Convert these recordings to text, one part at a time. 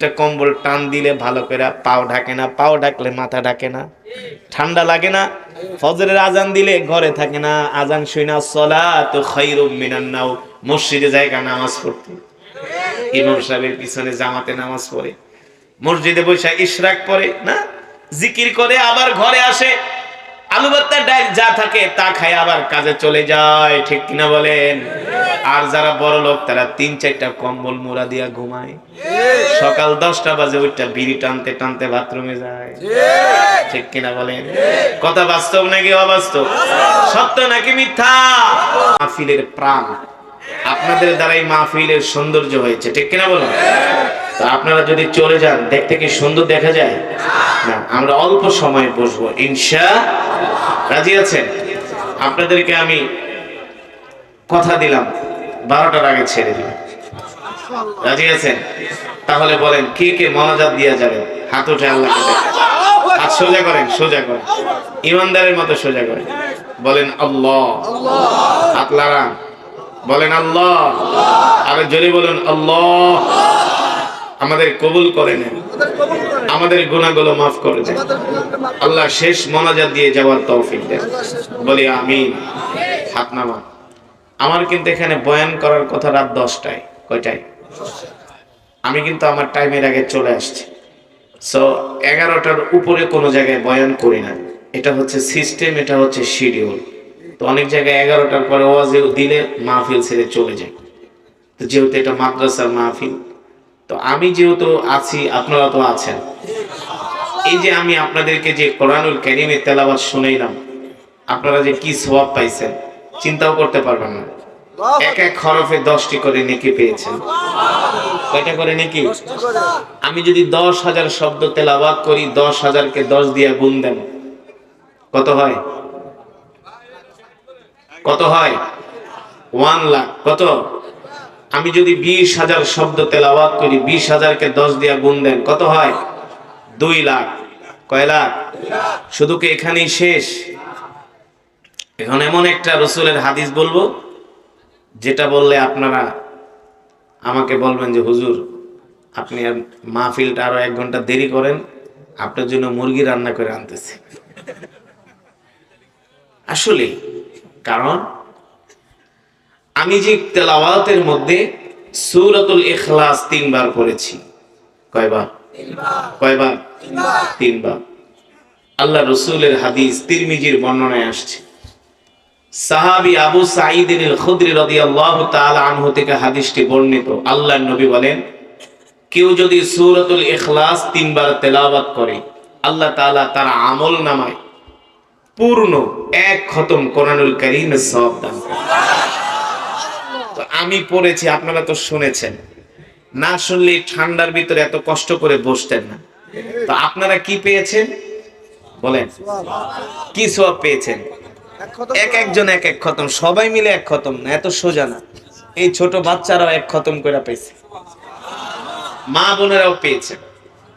একটা কম্বল টান দিলে ভালো করে পাও ঢাকে না, পাও ঢাকলে মাথা ঢাকে না। ঠান্ডা লাগে না, ফজরের আজান দিলে ঘরে থাকে না। আজান শুই না সলা তো খৈরুম মিনান নাও মসজিদে জায়গা নামাজ পড়তে। ইমাম সাহেবের পিছনে জামাতে নামাজ পড়ে। মসজিদে বসে ইশরাক পড়ে, না? জিকির করে আবার ঘরে আসে। আলু ভর্তা ডাল যা থাকে তা খায়, আবার কাজে চলে যায়। ঠিক কিনা বলেন? আর যারা বড় লোক, তারা তিন চারটা কম্বল মোড়া দিয়া ঘুমায়। সকাল দশটা বাজে ওইটা বিড়ি টানতে টানতে বাথরুমে যায়। ঠিক কিনা বলেন? কথা বাস্তব নাকি অবাস্তব? সত্য নাকি মিথ্যা? মাহফিলের প্রাণ আপনাদের দ্বারাই মাহফিলের সৌন্দর্য হয়েছে, ঠিক কিনা বলুন? আপনারা যদি চলে যান, দেখতে কি সুন্দর দেখা যায়? না, আমরা অল্প সময় বসবো, ইনশা রাজি আছেন? আপনাদেরকে আমি কথা দিলাম। বারোটার আগে ছেড়ে দিলাম। রাজি আছেন? তাহলে বলেন, কে কে মনাজাত দিয়া যাবেন? হাত উঠে আল্লাহকে দেখেন। হাত সোজা করেন সোজা করেন। ইমানদারের মতো সোজা করেন। বলেন, আল্লাহ। হাত লাগান। বলেন, আল্লাহ। আরে জোরে বলুন, আল্লাহ। আমাদের কবুল করে নেন। আমাদের গুণাগুলো মাফ করে দেন। আল্লাহ শেষ মনাজাত দিয়ে যাওয়ার তৌফিক দেন। বলি, আমিন। হাত নামা আমার কিন্তু এখানে বয়ান করার কথা রাত দশটায়। কয়টায়? আমি কিন্তু আমার টাইমের আগে চলে আসছি। সো এগারোটার উপরে কোনো জায়গায় বয়ান করি না। এটা হচ্ছে সিস্টেম এটা হচ্ছে শিডিউল তো অনেক জায়গায় এগারোটার পরে ওয়াজে দিলে মাহফিল ছেড়ে চলে যায়। তো যেহেতু এটা মাদ্রাসার মাহফিল, তো আমি যেহেতু আছি, আপনারা তো আছেন। এই যে আমি আপনাদেরকে যে কোরআনুল কারিমের তেলাওয়াত শুনাইলাম, আপনারা যে কি সওয়াব পাইছেন? চিন্তাও করতে পারবেন না। এক এক হরফে দশটি করে নেকি পেয়েছেন। কয়টা করে নেকি? আমি যদি দশ হাজার শব্দ তেলাওয়াত করি, দশ হাজারকে দশ দিয়ে গুণ দেন। কত হয়? কত হয়? ওয়ান লাখ। কত? আমি যদি বিশ হাজার শব্দ তেলাওয়াত করি, বিশ হাজারকে দশ দিয়া গুণ দেন, কত হয়? দুই লাখ। কয় লাখ? শুধু কি এখানেই শেষ? এখন এমন একটা রসুলের হাদিস বলব, যেটা বললে আপনারা আমাকে বলবেন যে, হুজুর, আপনি আর মাহফিলটা আরও এক ঘণ্টা দেরি করেন, আপনার জন্য মুরগি রান্না করে আনতেছি। আসলে, কারণ আমি যে তেলাওয়াতের মধ্যে সূরাতুল ইখলাস তিনবার পড়েছি। কয়বার? কয়বার? তিনবার। আল্লাহ রসুলের হাদিস তিরমিজির বর্ণনায় আসছে। সাহাবী আবু সাঈদ আল খুদরি রাদিয়াল্লাহু তাআলা আনহু থেকে হাদিসটি বর্ণিত। আল্লাহর নবী বলেন, কেউ যদি সূরাতুল ইখলাস তিনবার তেলাওয়াত করে, আল্লাহ তাআলা তার আমল নামায় পূর্ণ এক খতম কোরআনুল কারীমের সওয়াব দান তো আমি পড়েছি, আপনারা তো শুনেছেন। না শুনলে ঠান্ডার ভিতরে এত কষ্ট করে বসতেন না। তো আপনারা কি পেয়েছেন? বলেন। কি সব পেয়েছেন? এক একজন এক এক খতম। সবাই মিলে এক খতম না এত সোজা না। এই ছোট বাচ্চারাও এক খতম করে পেয়েছে মা বোনেরাও পেয়েছে।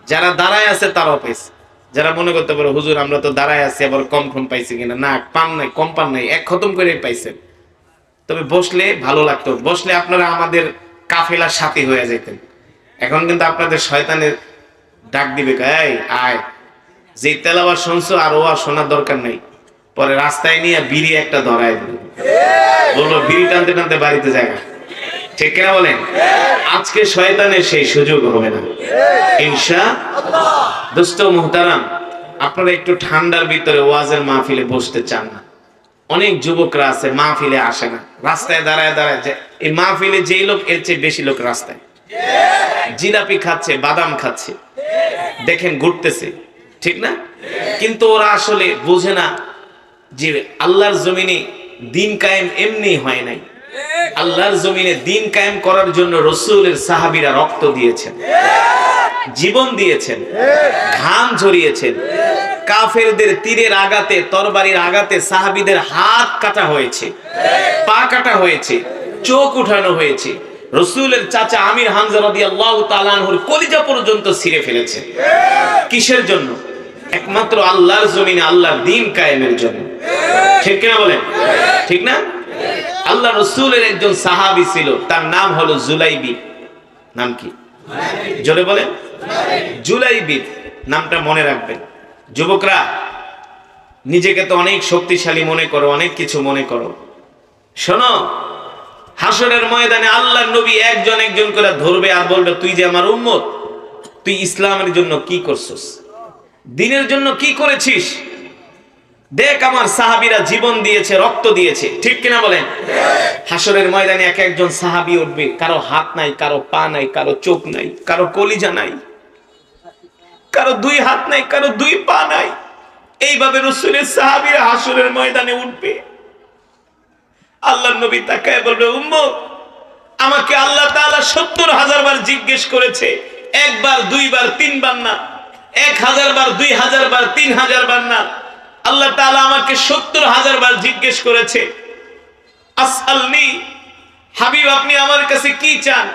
যারা দাঁড়ায় আছে তারাও পেয়েছে যারা মনে করতে পারে হুজুর আমরা তো দাঁড়ায় আছি আবার কম কম পাইছি কিনা? না পান নাই কম পান নাই এক খতম করে পাইছেন তবে বসলে ভালো লাগতো। বসলে আপনারা আমাদের কাফেলার সাথী হয়ে যেতেন এখন কিন্তু আপনাদের শয়তানের ডাক দিবে এই আয়। যে তেলাবার শুনছো আর ও আর শোনার দরকার নেই। পরে রাস্তায় নিয়ে বিড়ি একটা ধরায় দিল। বলল, বিড়ি টানতে টানতে বাড়িতে জায়গা ঠিক কিনা বলেন? আজকে শয়তানের সেই সুযোগ হবে না। ইনশা দোস্ত মোহতারাম, আপনারা একটু ঠান্ডার ভিতরে ওয়াজের মাহফিলে বসতে চান না। অনেক যুবকরা আছে, মাহফিলে আসে না। রাস্তায় দাঁড়ায় দাঁড়ায় এই মাহফিলে যেই লোক, এর চেয়ে বেশি লোক রাস্তায়। জিলাপি খাচ্ছে, বাদাম খাচ্ছে। দেখেন, ঘুরতেছে। ঠিক না? কিন্তু ওরা আসলে বোঝে না যে আল্লাহর জমিনে দিন কায়েম এমনি হয় নাই। আল্লাহর জমিনে দিন কায়েম করার জন্য রসুলের সাহাবিরা রক্ত দিয়েছেন, জীবন দিয়েছেন, ঘাম ঝরিয়েছেন। কাফেরদের তীরের আগাতে তরবারির আগাতে সাহাবিদের হাত কাটা হয়েছে, পা কাটা হয়েছে, চোখ উঠানো হয়েছে। রসুলের চাচা আমির হামজা রাদিয়াল্লাহু তাআলা আনহুর কলিজা পর্যন্ত ছিঁড়ে ফেলেছে। কিসের জন্য? একমাত্র আল্লাহর জমিনে আল্লাহর দিন কায়েমের জন্য। ঠিক কিনা বলেন? ঠিক না? আল্লাহ রসুলের একজন সাহাবি ছিল, তার নাম হলো জুলাইবি। নাম কি? জোরে বলেন। জুলাইবি, নামটা মনে রাখবেন। যুবকরা, নিজেকে তো অনেক শক্তিশালী মনে করো, অনেক কিছু মনে করো। শোনো, হাসরের ময়দানে আল্লাহর নবী একজন একজন করে ধরবে আর বলবে, তুই যে আমার উম্মত, তুই ইসলামের জন্য কি করছিস? দিনের জন্য কি করেছিস? দেখ আমার সাহাবীরা জীবন দিয়েছে, রক্ত দিয়েছে। ঠিক কিনা বলেন? হাসরের ময়দানে এক একজন সাহাবী উঠবে। কারও হাত নাই, কারও পা নাই, কারও চোখ নাই, কারও কলিজা নাই, কারও দুই হাত নাই, কারও দুই পা নাই। এইভাবে রসুলের সাহাবীরা হাসরের ময়দানে উঠবে। আল্লাহ নবী তাকায় বলবে উম্মত আমাকে আল্লাহ তাআলা সত্তর হাজার বার জিজ্ঞেস করেছে। একবার, দুইবার, তিনবার না। এক হাজার বার দুই হাজার বার তিন হাজার বার না। আল্লাহ তাআলা আমাকে সত্তর হাজার বার জিজ্ঞেস করেছে আসআলনি হাবিব আপনি আমার কাছে কি চান?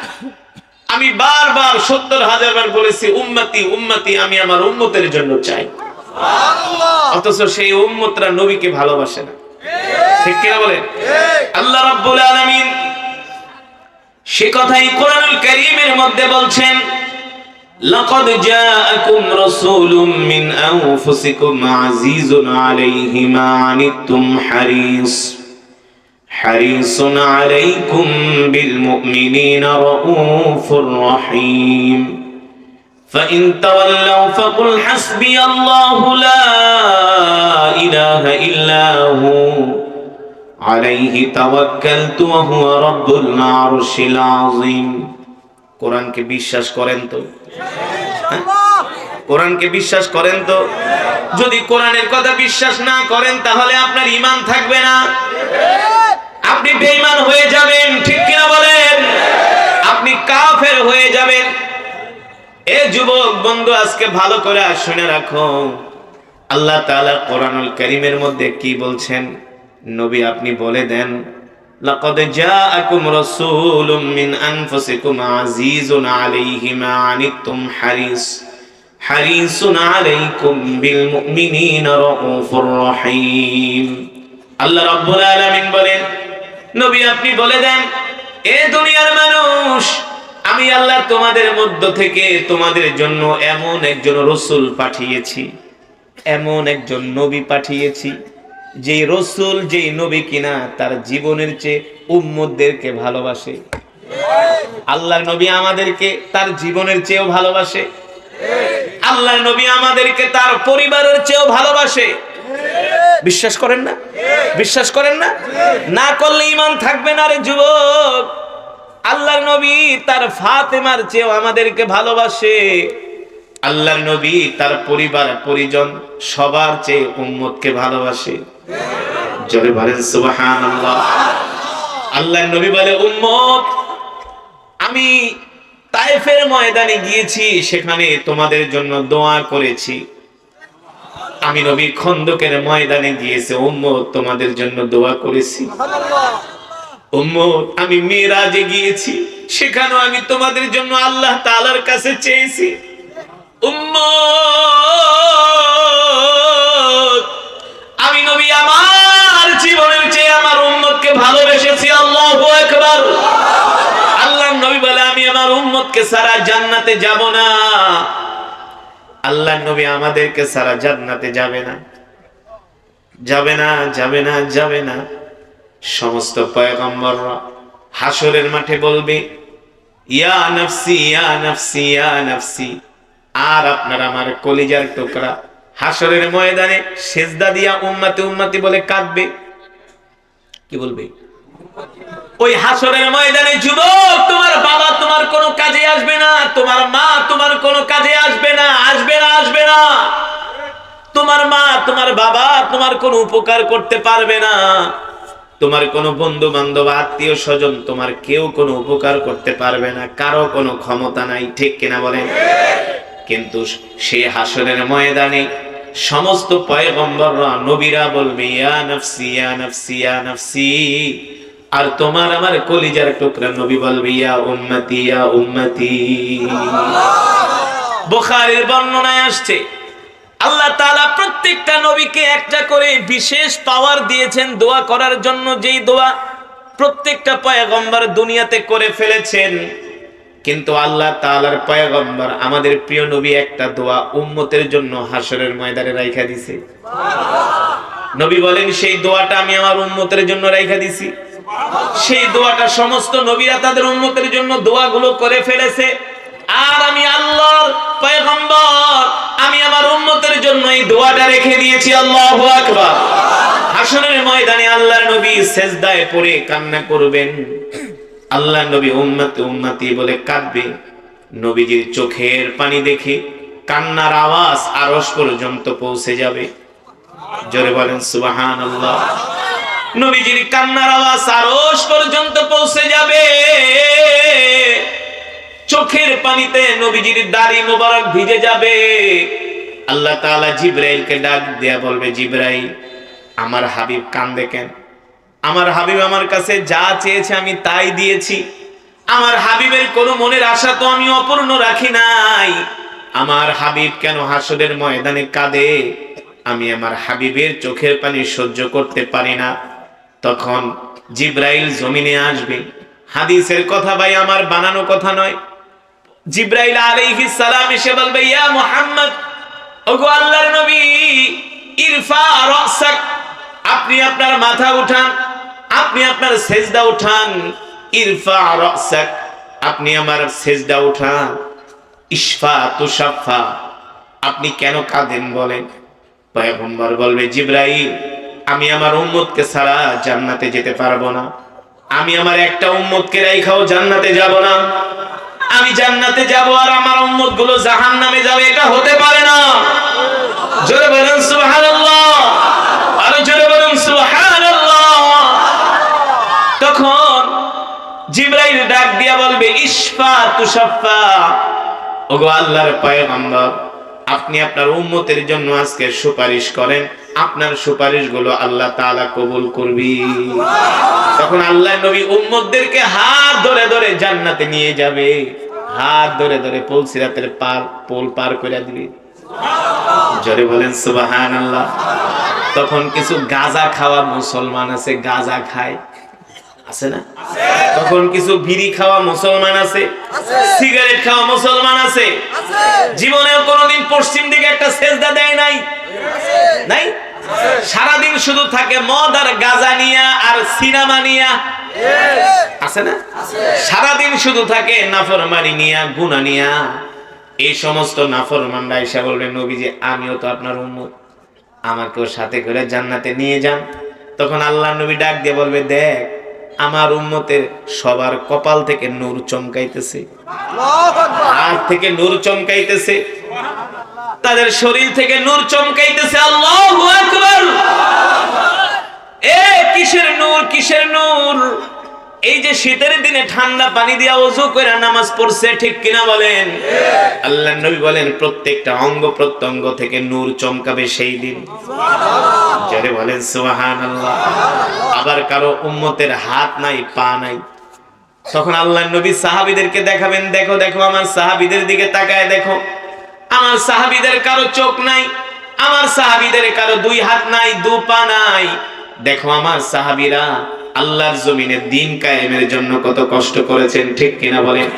আমি বারবার সত্তর হাজার বার বলেছি উম্মতি উম্মতি আমি আমার উম্মতের জন্য চাই। অথচ সেই উম্মতরা নবীকে ভালোবাসে না। ঠিক কিনা বলেন? আল্লাহ রাব্বুল আলামিন সে কথাই কোরআনুল কারীমের মধ্যে বলছেন লাকাদ জাআকুম রাসূলুম মিন আনফুসিকুম আজিজুন আলাইহি মা আনিতুম হারিস حريص عليكم بالمؤمنين رؤوف رحيم فإن تولوا فقل حسبي الله لا إله إلا هو عليه توكلت وهو رب العرش العظيم কোরআনকে বিশ্বাস করেন তো হ্যাঁ? কোরআনকে বিশ্বাস করেন তো? যদি কোরআনের কথা বিশ্বাস না করেন, তাহলে আপনার ইমান থাকবে না। আপনি বেঈমান হয়ে যাবেন, ঠিক কিনা বলেন? আপনি কাফের হয়ে যাবেন। এ যুবক, বন্ধু, আজকে ভালো করে শুনে রাখো। আল্লাহ তাআলা কোরআনুল কারীমের মধ্যে কি বলছেন? নবী আপনি বলে দেন জাআকুম রাসূলুম মিন আনফুসিকুম আজিজুন আলাইহি মা আনিতুম হারিস, হারিসুন আলাইকুম বিল মুমিনিনা রাউফুর রহিম। আল্লাহ রাব্বুল আলামিন বলেন, নবী আপনি বলে দেন, এ দুনিয়ার মানুষ, আমি আল্লাহ তোমাদের মধ্য থেকে তোমাদের জন্য এমন একজন রসুল পাঠিয়েছি, এমন একজন নবী পাঠিয়েছি যে রসুল, যেই নবী কিনা তার জীবনের চেয়ে উম্মতদেরকে ভালোবাসে। আল্লাহর নবী আমাদেরকে তার জীবনের চেয়েও ভালোবাসে। আল্লাহর নবী আমাদেরকে তার পরিবারের চেয়েও ভালোবাসে। বিশ্বাস করেন না? বিশ্বাস করেন না? না করলে ইমান থাকবে না রে যুবক। আল্লাহর নবী তার ফাতেমার চেয়েও আমাদেরকে ভালোবাসে। আল্লাহর নবী, তার পরিবার, পরিজন সবার চেয়ে উম্মতকে ভালোবাসে। আল্লাহর নবী বলে, উম্মত, আমি তায়েফের ময়দানে গিয়েছি, সেখানে তোমাদের জন্য দোয়া করেছি। আমি নবী খন্দকের ময়দানে গিয়েছে, উম্মত, তোমাদের জন্য দোয়া করেছি। উম্মত, আমি মিরাজে গিয়েছি, সেখানেও আমি তোমাদের জন্য আল্লাহ তাআলার কাছে চেয়েছি। আমি নবী, আমার জীবনের চেয়ে আমার ভালোবেসেছি, আল্লাহু আকবার। আল্লাহ নবী বলে, আমি আমার সারা জান্নাতে যাব না। আল্লাহ নবী আমাদেরকে সারা জান্নাতে যাবে না। যাবে না যাবে না যাবে না। সমস্ত পয়গম্বররা হাসরের মাঠে বলবে, ইয়া নফসি ইয়া নফসি ইয়া নফসি। আর আপনার আমার কলিজার টুকরা হাসরের ময়দানে সেজদা দিয়া উম্মতি উম্মতি বলে কাঁদবে। কি বলবে? ওই হাসরের ময়দানে যুবক, তোমার বাবা তোমার কোনো কাজে আসবে না, তোমার মা তোমার কোনো কাজে আসবে না আসবে না আসবে না। তোমার মা তোমার বাবা তোমার কোনো উপকার করতে পারবে না। তোমার কোনো বন্ধু বান্ধব আত্মীয় স্বজন তোমার কেউ কোনো উপকার করতে পারবে না, কারও কোনো ক্ষমতা নাই, ঠিক কিনা বলেন? কিন্তু সে হাসরের ময়দানে সমস্ত পয়গম্বররা নবীরা বলবে ইয়া নফসি ইয়া নফসি ইয়া নফসি। আর তোমার আমার কলিজার টুকরা নবী বলবে ইয়া উম্মতি ইয়া উম্মতি। বুখারীর বর্ণনায় আসছে আল্লাহ তাআলা প্রত্যেকটা নবীকে একটা করে বিশেষ পাওয়ার দিয়েছেন দোয়া করার জন্য যেই দোয়া প্রত্যেকটা পয়গম্বর দুনিয়াতে করে ফেলেছেন। কিন্তু আল্লাহ তাআলার পয়গম্বর আমাদের প্রিয় নবী একটা দোয়া উম্মতের জন্য হাসরের ময়দানে রাইখা দিছে। নবী বলেন, সেই দোয়াটা আমি আমার উম্মতের জন্য রাইখা দিছি। সেই দোয়াটা সমস্ত নবীরা তাদের উম্মতের জন্য দোয়াগুলো করে ফেলেছে। আর আমি আল্লাহর পয়গম্বর, আমি আমার উম্মতের জন্য এই দোয়াটা রেখে দিয়েছি, আল্লাহু আকবার। হাসরের ময়দানে আল্লাহর নবী সেজদায় পড়ে কান্না করবেন। আল্লাহ নবী উম্মতি উম্মতি বলে কাঁদবে। নবীজির চোখের পানি দেখে কান্নার আওয়াজ আরস পর্যন্ত পৌঁছে যাবে। জোরে বলেন সুবাহান আল্লাহ নবীজির কান্নার আওয়াজ আরস পর্যন্ত পৌঁছে যাবে। চোখের পানিতে নবীজির দাড়ি মোবারক ভিজে যাবে। আল্লাহ তাআলা জিব্রাইলকে ডাক দেয়া বলবে, জিব্রাইল, আমার হাবিব কেন? আমার হাবিব আমার কাছে যা চেয়েছে আমি তাই দিয়েছি। আমার হাবিবের কোনো মনের আশা তো আমি অপূর্ণ রাখি নাই। আমার হাবিব কেন হাসরের ময়দানে কাঁদে? আমি আমার হাবিবের চোখের পানি সহ্য করতে পারি না। তখন জিব্রাইল জমিনে আসবে। হাদিসের কথা ভাই, আমার বানানো কথা নয়। জিব্রাইল আলাইহিস সালাম এসে বলবে, ইয়া মুহাম্মদ, ওগো আল্লাহর নবী, ইরফা রাসাক, আপনি আপনার মাথা উঠান আপনি আপনার সেজদা উঠান, ইরফা আপনি আমার সেজদা উঠান, ইশফা তুশাফা, আপনি কেন কাঁদেন বলেন? পয়গম্বর বলবে, জিব্রাইল, আমি আমার উম্মতকে ছাড়া জান্নাতে যেতে পারব না। আমি আমার একটা উম্মতকে রাইখাও জান্নাতে যাব না। আমি জান্নাতে যাব আর আমার উম্মতগুলো জাহান নামে যাবে, এটা হতে পারে না। জোরে বলেন, সুবহানাল্লাহ আরও জোরে বলেন সুবহানাল্লাহ তখন জিব্রাইল ডাক দিয়া বলবে, ইশফা তুশাফা ওগো আল্লাহর পয়গম্বর, আপনি আপনার উম্মতের জন্য আজকে সুপারিশ করেন। আপনার সুপারিশগুলো আল্লাহ তাআলা কবুল করবি। তখন আল্লাহ নবী উম্মতদেরকে হাত ধরে ধরে জান্নাতে নিয়ে যাবে। হাত ধরে ধরে পোল সিরাতের পার, পোল পার করে দিবে। জোরে বলেন, সুবহানাল্লাহ। তখন কিছু গাজা খাওয়া মুসলমান আছে, গাজা খায়। আছে না? তখন কিছু বিড়ি খাওয়া মুসলমান আছে সিগারেট খাওয়া মুসলমান আছে। জীবনেও কোনোদিন পশ্চিম দিকে একটা সেজদা দেয় নাই? নাই? সারাদিন শুধু থাকে মদ আর গাজা নিয়া আর সিনেমা নিয়া। আছে না? সারাদিন শুধু থাকে নাফরমানি নিয়া গুনা নিয়া। এই সমস্ত নাফরমানরা এসে বলবে নবীজি আমিও তো আপনার উম্মত। আমাকেও সাথে করে জান্নাতে নিয়ে যান। তখন আল্লাহ নবী ডাক দিয়ে বলবে দেখ আমার উম্মতের সবার কপাল থেকে নূর চমকাইতেছে। হাত থেকে নূর চমকাইতেছে। তাদের শরীর থেকে নূর চমকাইতেছে। আল্লাহু আকবার। এ কিসের নূর কিসের নূর? এই যে শীতের দিনে ঠান্ডা পানি দিয়া ওযু করে নামাজ পড়ছে ঠিক কিনা বলেন? আল্লাহ নবী বলেন প্রত্যেকটা অঙ্গ প্রত্যঙ্গ থেকে নূর চমকাবে সেই দিন। বলেন আবার কারও উম্মতের হাত নাই পা নাই। তখন আল্লাহ নবী সাহাবীদেরকে দেখাবেন দেখো দেখো আমার সাহাবীদের দিকে তাকায় দেখো। আমার সাহাবীদের কারও চোখ নাই আমার সাহাবিদের কারও দুই হাত নাই দু পা নাই। দেখো আমার সাহাবীরা আল্লাহর জমিনে দিন কায়েমের জন্য কত কষ্ট করেছেন, ঠিক কিনা বলেন?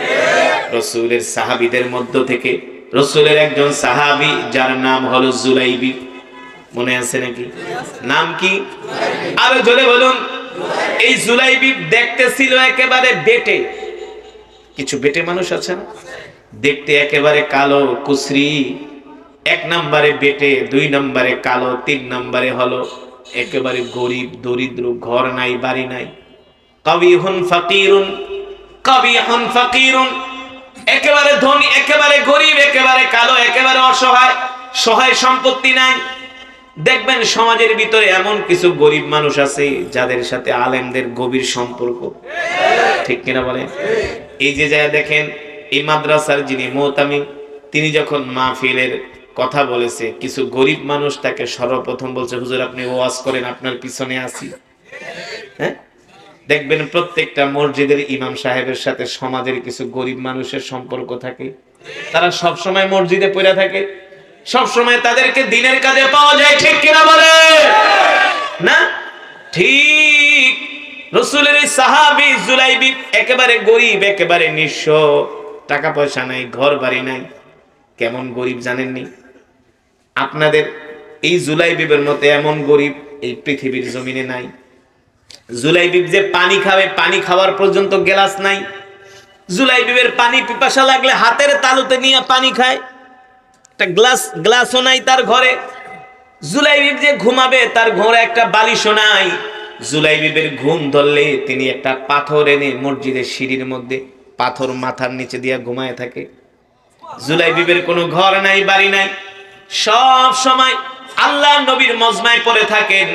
রসুলের সাহাবিদের মধ্য থেকে, রসুলের একজন সাহাবি, যার নাম হলো জুলাইবি। মনে আছে নাকি? নাম কি? আরও জোরে বলুন। এই জুলাইবি দেখতে ছিল একেবারে বেটে। কিছু বেটে মানুষ আছে না? দেখতে একেবারে কালো কুসরি এক নম্বরে বেটে, দুই নম্বরে কালো, তিন নম্বরে হলো একেবারে গরিব, দরিদ্র, ঘর নাই, বাড়ি নাই। কবিহুন ফাকিরুন কবিহুন ফাকিরুন। একেবারে ধনী, একেবারে গরিব, একেবারে কালো, একেবারে অসহায়, সহায় সম্পত্তি নাই। দেখবেন সমাজের ভিতরে এমন কিছু গরিব মানুষ আছে যাদের সাথে আলেমদের গভীর সম্পর্ক। ঠিক কিনা বলেন? এই যে যায় দেখেন, এই মাদ্রাসার যিনি মোহতামি তিনি যখন মাহফিলের কথা বলেছে, কিছু গরিব মানুষ তাকে সর্বপ্রথম বলছে, হুজুর, আপনি ওয়াজ করেন, আপনার পিছনে আসি হ্যাঁ? দেখবেন প্রত্যেকটা মসজিদের ইমাম সাহেবের সাথে সমাজের কিছু গরিব মানুষের সম্পর্ক থাকে। তারা সব সময় মসজিদে পড়ে থাকে। সব সময় তাদেরকে দিনের কাজে পাওয়া যায়, ঠিক কিনা বলে? না? ঠিক। রসুলের সাহাবি জুলাইবি একেবারে গরিব, একেবারে নিঃস্ব। টাকা পয়সা নাই ঘর বাড়ি নাই। কেমন গরিব জানেননি? আপনাদের এই জুলাই বিবের মতো এমন গরিব এই পৃথিবীর জমিনে নাই। জুলাই বিব যে পানি খাবে, পানি খাওয়ার পর্যন্ত গ্লাস নাই। জুলাই বিবের পানি পিপাসা লাগলে হাতের তালুতে নিয়ে পানি খায়। একটা গ্লাস, গ্লাসও নাই তার ঘরে। জুলাই বিব যে ঘুমাবে, তার ঘরে একটা বালিশও নাই। জুলাই বিবের ঘুম ধরলে তিনি একটা পাথর এনে মসজিদের সিঁড়ির মধ্যে পাথর মাথার নিচে দিয়ে ঘুমায় থাকে। জুলাই বিবের কোনো ঘর নাই, বাড়ি নাই। সব সময় আল্লাহ নবীর মজমায় পড়ে থাকেন,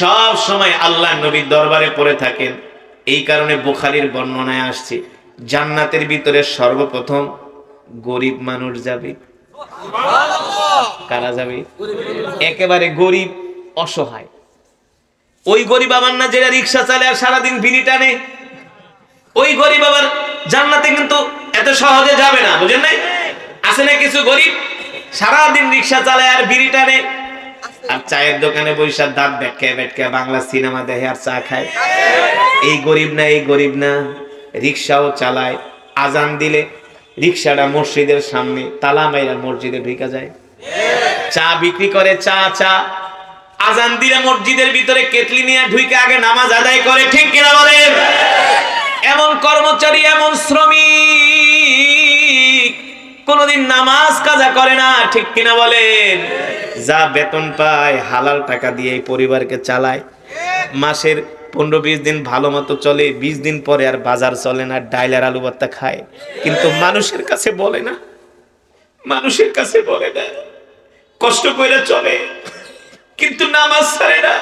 সব সময় আল্লাহ নবীর দরবারে পড়ে থাকেন। এই কারণে বুখারির বর্ণনায় আসছে, জান্নাতের ভিতরে সর্বপ্রথম গরিব মানুষ যাবে। কারা যাবে? একেবারে গরিব, অসহায়। ওই গরিব আবার না যেটা রিক্সা চালে আর সারাদিন বিড়ি টানে। ওই গরিব আবার জান্নাতে কিন্তু এত সহজে যাবে না, বুঝেন নাই? আছে না কিছু গরিব? সারাদিন রিক্সা চালায় আর বিড়ি টানে। আর চায়ের দোকানে বৈশা দাঁত ব্যাখ্যা ব্যাখ্যা বাংলা সিনেমা দেখে আর চা খায়। এই গরিব না, এই গরিব না, রিক্সাও চালায়, আজান দিলে রিক্সাটা মসজিদের সামনে, তালা মাইরা মসজিদে ঢুকা যায়। চা বিক্রি করে, চা চা, আজান দিলে মসজিদের ভিতরে কেটলি নিয়ে ঢুকে আগে নামাজ আদায় করে, ঠিক কিনা বলেন? এমন কর্মচারী, এমন শ্রমিক। কোনদিন নামাজ কাজা করে না, ঠিক কিনা বলেন? যা বেতন পায়, হালাল টাকা দিয়ে এই পরিবারকে চালায়। মাসের পনেরো বিশ দিন ভালো মতো চলে, বিশ দিন পরে আর বাজার চলে না, ডাইলার আলু ভর্তা খায়। কিন্তু মানুষের কাছে বলে না। মানুষের কাছে বলে না। কষ্ট করে চলে, কিন্তু নামাজ ছাড়ে না।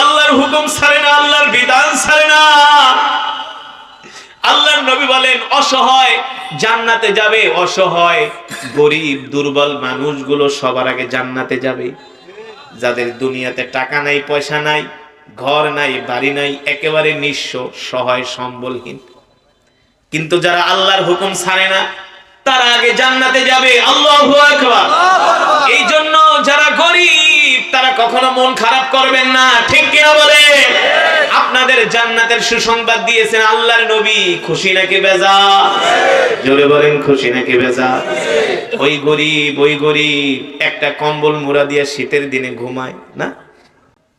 আল্লাহর হুকুম ছাড়ে না, আল্লাহর বিধান ছাড়ে না। আল্লাহর নবী বলেন, অসহায়, জান্নাতে যাবে, অসহায়, গরিব, দুর্বল মানুষগুলো সবার আগে জান্নাতে যাবে। যাদের দুনিয়াতে টাকা নাই, পয়সা নাই, ঘর নাই, বাড়ি নাই, একেবারে নিঃস্ব, সহায়, সম্বলহীন। কিন্তু যারা আল্লাহর হুকুম ছাড়ে না, তারা আগে জান্নাতে যাবে। আল্লাহু এই জন্য যারা গরিব, তারা কখনো মন খারাপ করবেন না। ঠিক কিনা বলে আপনাদের জান্নাতের সুসংবাদ দিয়েছেন আল্লাহর নবী। খুশি নাকি বেজা জোরে বলেন, খুশি নাকি বেজা ওই গরিব ওই গরিব, একটা কম্বল মুড়া দিয়ে শীতের দিনে ঘুমায়, না?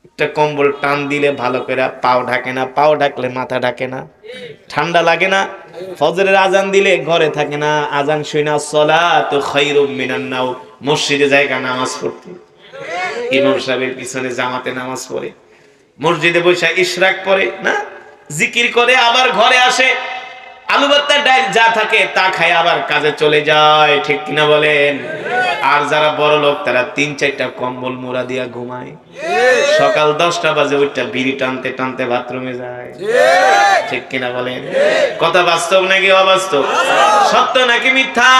একটা কম্বল টান দিলে ভালো করে পাও ঢাকে না, পাও ঢাকলে মাথা ঢাকে না, ঠান্ডা লাগে না? ফজরের আজান দিলে ঘরে থাকে না, আজান শুই না সলা তো খৈরুম মিনান নাও মসজিদে জায়গা নামাজ পড়তে। ইমাম সাহেবের পিছনে জামাতে নামাজ পড়ে। মসজিদে বসে ইশরাক পড়ে না? জিকির করে, আবার ঘরে আসে। আলু ভর্তার ডাল যা থাকে তা খায়, আবার কাজে চলে যায়। ঠিক কিনা বলেন? আর যারা বড় লোক, তারা তিন চারটা কম্বল মোড়া দিয়া ঘুমায়। সকাল দশটা বাজে ওইটা বিড়ি টানতে টানতে বাথরুমে যায়। ঠিক কিনা বলেন? কথা বাস্তব নাকি অবাস্তব? সত্য নাকি মিথ্যা?